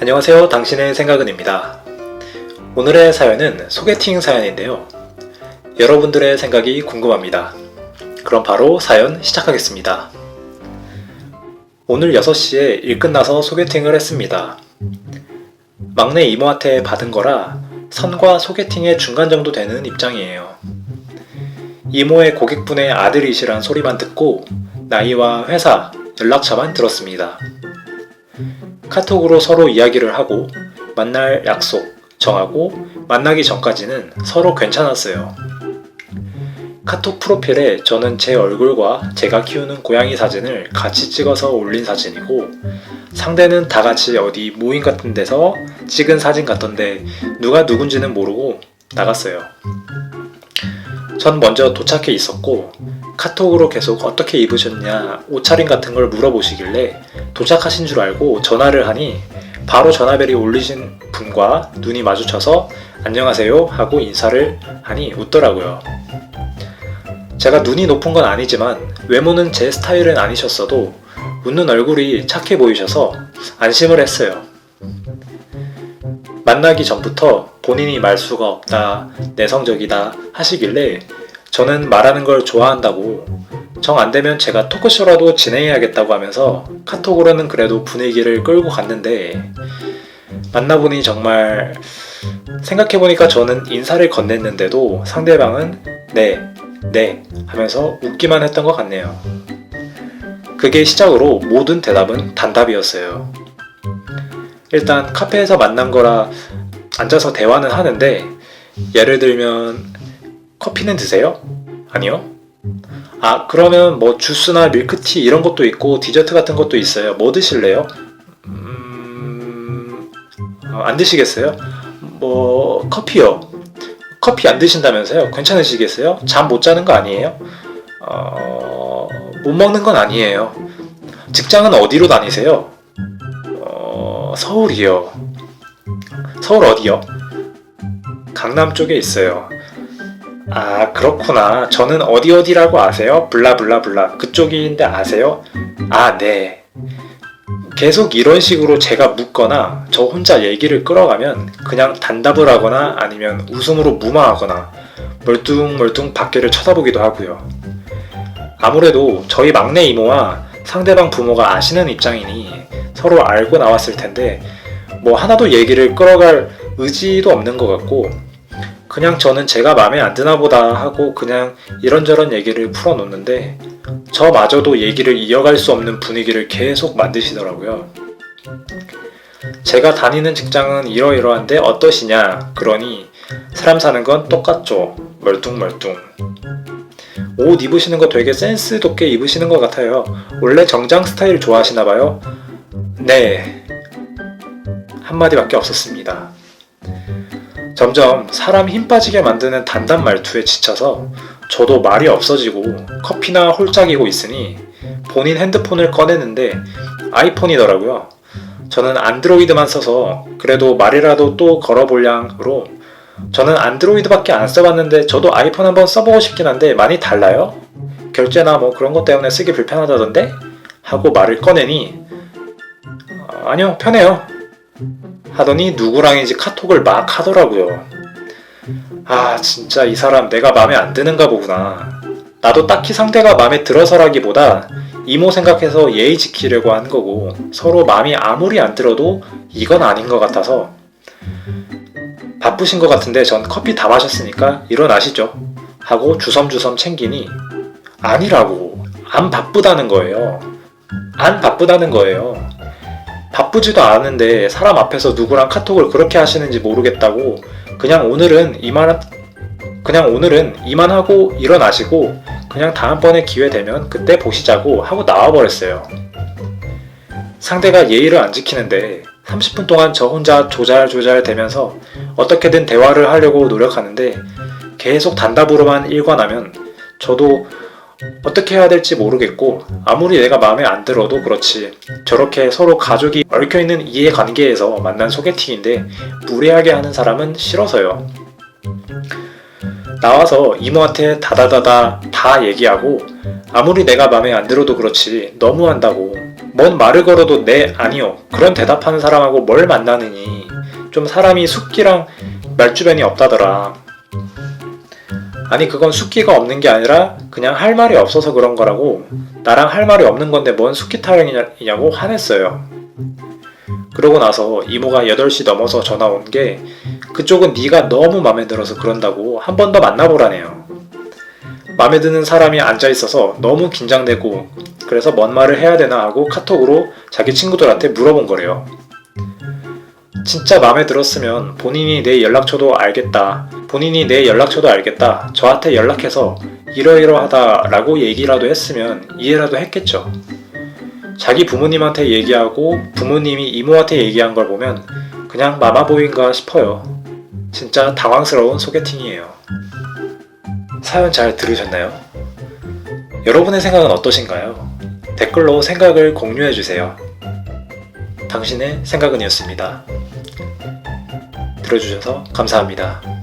안녕하세요. 당신의 생각은입니다. 오늘의 사연은 소개팅 사연인데요. 여러분들의 생각이 궁금합니다. 그럼 바로 사연 시작하겠습니다. 오늘 6시에 일 끝나서 소개팅을 했습니다. 막내 이모한테 받은 거라 선과 소개팅의 중간 정도 되는 입장이에요. 이모의 고객분의 아들이시란 소리만 듣고 나이와 회사, 연락처만 들었습니다. 카톡으로 서로 이야기를 하고 만날 약속 정하고 만나기 전까지는 서로 괜찮았어요. 카톡 프로필에 저는 제 얼굴과 제가 키우는 고양이 사진을 같이 찍어서 올린 사진이고 상대는 다 같이 어디 모임 같은 데서 찍은 사진 같던데 누가 누군지는 모르고 나갔어요. 전 먼저 도착해 있었고 카톡으로 계속 어떻게 입으셨냐 옷차림 같은 걸 물어보시길래 도착하신 줄 알고 전화를 하니 바로 전화벨이 울리신 분과 눈이 마주쳐서 안녕하세요 하고 인사를 하니 웃더라고요. 제가 눈이 높은 건 아니지만 외모는 제 스타일은 아니셨어도 웃는 얼굴이 착해 보이셔서 안심을 했어요. 만나기 전부터 본인이 말수가 없다, 내성적이다 하시길래 저는 말하는 걸 좋아한다고 정 안 되면 제가 토크쇼라도 진행해야겠다고 하면서 카톡으로는 그래도 분위기를 끌고 갔는데 만나보니 정말 생각해보니까 저는 인사를 건넸는데도 상대방은 네, 네 하면서 웃기만 했던 것 같네요. 그게 시작으로 모든 대답은 단답이었어요. 일단 카페에서 만난 거라 앉아서 대화는 하는데 예를 들면 커피는 드세요? 아니요. 아 그러면 뭐 주스나 밀크티 이런 것도 있고 디저트 같은 것도 있어요. 뭐 드실래요? 음... 어, 안 드시겠어요? 뭐 커피요. 커피 안 드신다면서요? 괜찮으시겠어요? 잠 못 자는 거 아니에요? 어... 못 먹는 건 아니에요. 직장은 어디로 다니세요? 어... 서울이요. 서울 어디요? 강남 쪽에 있어요. 아, 그렇구나. 저는 어디 어디라고 아세요? 블라블라블라. 그쪽인데 아세요? 아, 네. 계속 이런 식으로 제가 묻거나 저 혼자 얘기를 끌어가면 그냥 단답을 하거나 아니면 웃음으로 무마하거나 멀뚱멀뚱 밖에를 쳐다보기도 하고요. 아무래도 저희 막내 이모와 상대방 부모가 아시는 입장이니 서로 알고 나왔을 텐데 뭐 하나도 얘기를 끌어갈 의지도 없는 것 같고 그냥 저는 제가 마음에 안 드나 보다 하고 그냥 이런저런 얘기를 풀어놓는데 저마저도 얘기를 이어갈 수 없는 분위기를 계속 만드시더라고요. 제가 다니는 직장은 이러이러한데 어떠시냐? 그러니 사람 사는 건 똑같죠. 멀뚱멀뚱. 옷 입으시는 거 되게 센스 돋게 입으시는 것 같아요. 원래 정장 스타일 좋아하시나 봐요 네 한마디밖에 없었습니다 점점 사람 힘 빠지게 만드는 단단 말투에 지쳐서 저도 말이 없어지고 커피나 홀짝이고 있으니 본인 핸드폰을 꺼내는데 아이폰이더라고요. 저는 안드로이드만 써서 그래도 말이라도 또 걸어볼 양으로 저는 안드로이드밖에 안 써봤는데 저도 아이폰 한번 써보고 싶긴 한데 많이 달라요? 결제나 뭐 그런 것 때문에 쓰기 불편하다던데? 하고 말을 꺼내니 어, 아니요 편해요 하더니 누구랑인지 카톡을 막 하더라고요. 아, 진짜 이 사람 내가 마음에 안 드는가 보구나. 나도 딱히 상대가 마음에 들어서라기보다 이모 생각해서 예의 지키려고 한 거고 서로 마음이 아무리 안 들어도 이건 아닌 것 같아서 바쁘신 것 같은데 전 커피 다 마셨으니까 일어나시죠. 하고 주섬주섬 챙기니 아니라고. 안 바쁘다는 거예요. 안 바쁘다는 거예요. 바쁘지도 않은데 사람 앞에서 누구랑 카톡을 그렇게 하시는지 모르겠다고 그냥 오늘은 이만 그냥 오늘은 이만 하고 일어나시고 그냥 다음번에 기회 되면 그때 보시자고 하고 나와버렸어요. 상대가 예의를 안 지키는데 30분 동안 저 혼자 조잘조잘 대면서 어떻게든 대화를 하려고 노력하는데 계속 단답으로만 일관하면 저도 어떻게 해야 될지 모르겠고 아무리 내가 마음에 안 들어도 그렇지. 저렇게 서로 가족이 얽혀있는 이해관계에서 만난 소개팅인데 무례하게 하는 사람은 싫어서요. 나와서 이모한테 다다다다 다 얘기하고 아무리 내가 맘에 안 들어도 그렇지 너무한다고. 뭔 말을 걸어도 네 아니요. 그런 대답하는 사람하고 뭘 만나느니. 좀 사람이 숙기랑 말주변이 없다더라 아니 그건 숙기가 없는 게 아니라 그냥 할 말이 없어서 그런 거라고 나랑 할 말이 없는 건데 뭔 숙기 타령이냐고 화냈어요 그러고 나서 이모가 8시 넘어서 전화 온 게 그쪽은 네가 너무 마음에 들어서 그런다고 한 번 더 만나보라네요. 마음에 드는 사람이 앉아 있어서 너무 긴장되고 그래서 뭔 말을 해야 되나 하고 카톡으로 자기 친구들한테 물어본 거래요. 진짜 마음에 들었으면 본인이 내 연락처도 알겠다. 본인이 내 연락처도 알겠다. 저한테 연락해서 이러이러하다 라고 얘기라도 했으면 이해라도 했겠죠. 자기 부모님한테 얘기하고 부모님이 이모한테 얘기한 걸 보면 그냥 마마보인가 싶어요. 진짜 당황스러운 소개팅이에요. 사연 잘 들으셨나요? 여러분의 생각은 어떠신가요? 댓글로 생각을 공유해 주세요. 당신의 생각은이었습니다. 들어주셔서 감사합니다.